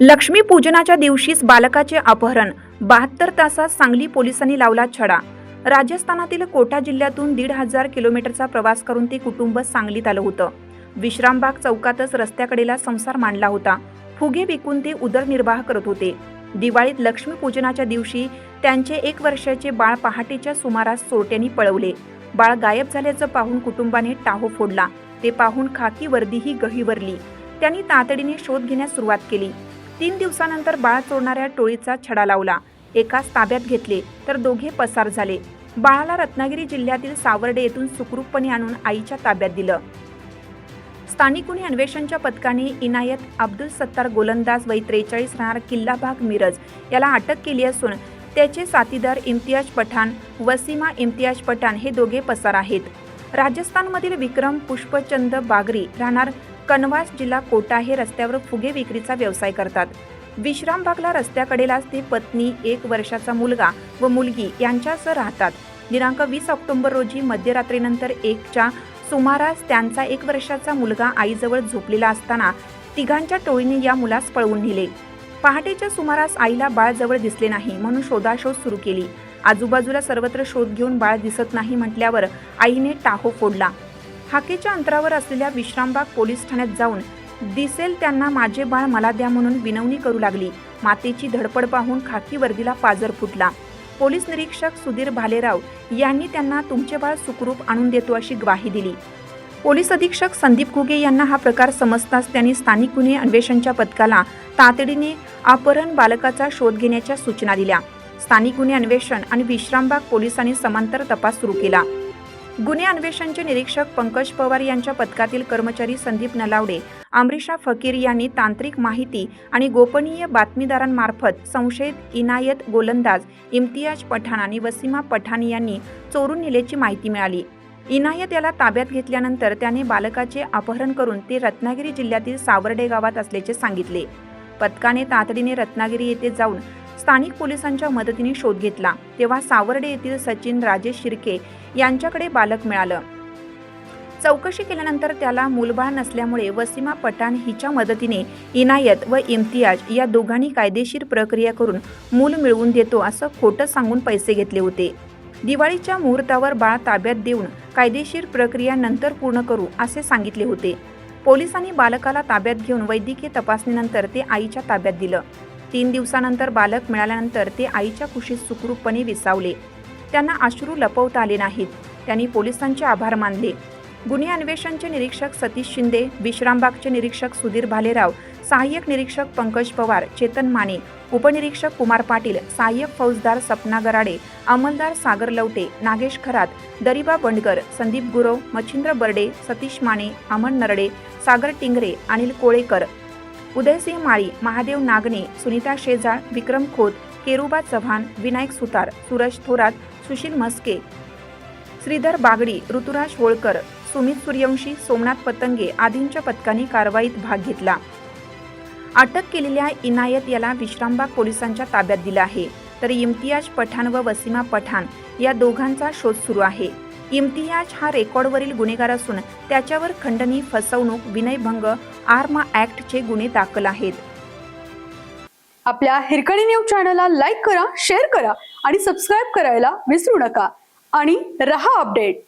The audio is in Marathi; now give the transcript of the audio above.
लक्ष्मी पूजनाच्या दिवशीच बालकाचे अपहरण. बहात्तर तासात सांगली पोलिसांनी लावला छडा. राजस्थानातील कोटा जिल्ह्यातून दीड हजार किलोमीटरचा प्रवास करून ते कुटुंब सांगलीत आलं होतं. विश्रामबाग चौकातच रस्त्याकडेला संसार मांडला होता. फुगे विकून ते उदरनिर्वाह करत होते. दिवाळीत लक्ष्मीपूजनाच्या दिवशी त्यांचे एक वर्षाचे बाळ पहाटेच्या सुमारास चोरट्यांनी पळवले. बाळ गायब झाल्याचं पाहून कुटुंबाने टाहो फोडला. ते पाहून खाकी वर्दीही गहिवरली. त्यांनी तातडीने शोध घेण्यास सुरुवात केली. तीन दिवसानंतर बाळ चोरणाऱ्या टोळीचा छडा लावला. एकाच ताब्यात घेतले तर दोघे पसार झाले. बाळाला रत्नागिरी जिल्ह्यातील सावर्डे येथून सुखरूपपणे आणून आईच्या ताब्यात दिलं. स्थानिक गुन्हे अन्वेषणच्या पथकाने इनायत अब्दुल सत्तार गोलंदाज वय त्रेचाळीस राहणार किल्ला भाग मिरज याला अटक केली असून त्याचे साथीदार इम्तियाज पठाण वसीमा इम्तियाज पठाण हे दोघे पसार आहेत. राजस्थानमधील विक्रम पुष्पचंद बागरी राहणार कनवास जिल्हा कोटा हे रस्त्यावर फुगे विक्रीचा व्यवसाय करतात. विश्रामबागला रस्त्याकडेलाच ते पत्नी एक वर्षाचा मुलगा व मुलगी यांच्यासह राहतात. दिनांक वीस ऑक्टोबर रोजी मध्यरात्रीनंतर एकच्या सुमारास त्यांचा एक वर्षाचा मुलगा आईजवळ झोपलेला असताना तिघांच्या टोळीने या मुलास पळवून नेले. पहाटेच्या सुमारास आईला बाळ जवळ दिसले नाही म्हणून शोधाशोध सुरू केली. आजूबाजूला सर्वत्र शोध घेऊन बाळ दिसत नाही म्हटल्यावर आईने टाहो फोडला. हाकेच्या अंतरावर असलेल्या विश्रामबाग पोलीस ठाण्यात जाऊन दिसेल त्यांना माझे बाळ मला द्या म्हणून विनवणी करू लागली. मातेची धडपड पाहून खाकी वर्दीला पाजर फुटला. पोलीस निरीक्षक सुधीर भालेराव यांनी त्यांना तुमचे बाळ सुखरूप आणून देतो अशी ग्वाही दिली. पोलीस अधीक्षक संदीप घुगे यांना हा प्रकार समजताच त्यांनी स्थानिक गुन्हे अन्वेषणच्या पथकाला तातडीने अपहरण बालकाचा शोध घेण्याच्या सूचना दिल्या. स्थानिक गुन्हे अन्वेषण आणि विश्रामबाग पोलिसांनी समांतर तपास सुरू केला. गुन्हे अन्वेषणचे निरीक्षक पंकज पवार यांच्या पथकातील कर्मचारी संदीप नलावडे अमरिशा फकीर यांनी तांत्रिक माहिती आणि गोपनीय बातमीदारांमार्फत संशयित इनायत गोलंदाज इम्तियाज पठाण आणि वसीमा पठाण यांनी चोरून नेल्याची माहिती मिळाली. इनायत याला ताब्यात घेतल्यानंतर त्याने बालकाचे अपहरण करून ते रत्नागिरी जिल्ह्यातील सावर्डे गावात असल्याचे सांगितले. पथकाने तातडीने रत्नागिरी येथे जाऊन स्थानिक पोलिसांच्या मदतीने शोध घेतला. तेव्हा सावर्डे येथील सचिन राजेश शिर्के यांच्याकडे बालक मिळालं. चौकशी केल्यानंतर त्याला मूलबाळ नसल्यामुळे वसीमा पठाण हिच्या मदतीने इनायत व इम्तियाज या दोघांनी कायदेशीर प्रक्रिया करून मूल मिळवून देतो असं खोटं सांगून पैसे घेतले होते. दिवाळीच्या मुहूर्तावर बाळ ताब्यात देऊन कायदेशीर प्रक्रिया नंतर पूर्ण करू असे सांगितले होते. पोलिसांनी बालकाला ताब्यात घेऊन वैद्यकीय तपासणीनंतर ते आईच्या ताब्यात दिलं. तीन दिवसानंतर बालक मिळाल्यानंतर ते आईच्या कुशीत सुखरूपपणे विसावले. त्यांना अश्रू लपवता आले नाहीत. त्यांनी पोलिसांचे आभार मानले. गुन्हे अन्वेषणचे निरीक्षक सतीश शिंदे विश्रामबागचे निरीक्षक सुधीर भालेराव सहाय्यक निरीक्षक पंकज पवार चेतन माने उपनिरीक्षक कुमार पाटील सहाय्यक फौजदार सपना गराडे अंमलदार सागर लवटे नागेश खरात दरिबा बंडकर संदीप गुरव मच्छिंद्र बर्डे सतीश माने अमन नरडे सागर टिंगरे अनिल कोळेकर उदयसिंह माळी महादेव नागने सुनीता शेजाळ विक्रम खोत केरुबा चव्हाण विनायक सुतार सूरज थोरात सुशील म्हस्के श्रीधर बागडी ऋतुराज होळकर सुमित सूर्यवंशी सोमनाथ पतंगे आदींच्या पथकांनी कारवाईत भाग घेतला. अटक केलेल्या इनायत याला विश्रामबाग पोलिसांच्या ताब्यात दिला आहे. तर इम्तियाज पठाण व वसीमा पठाण या दोघांचा शोध सुरू आहे. इम्तियाज हा रेकॉर्डवरील गुन्हेगार असून त्याच्यावर खंडणी फसवणूक विनयभंग आर्म ऍक्टचे गुन्हे दाखल आहेत. आपल्या हिरकणी न्यूज चॅनलला लाईक करा शेअर करा आणि सबस्क्राईब करायला विसरू नका. आणि रहा अपडेट.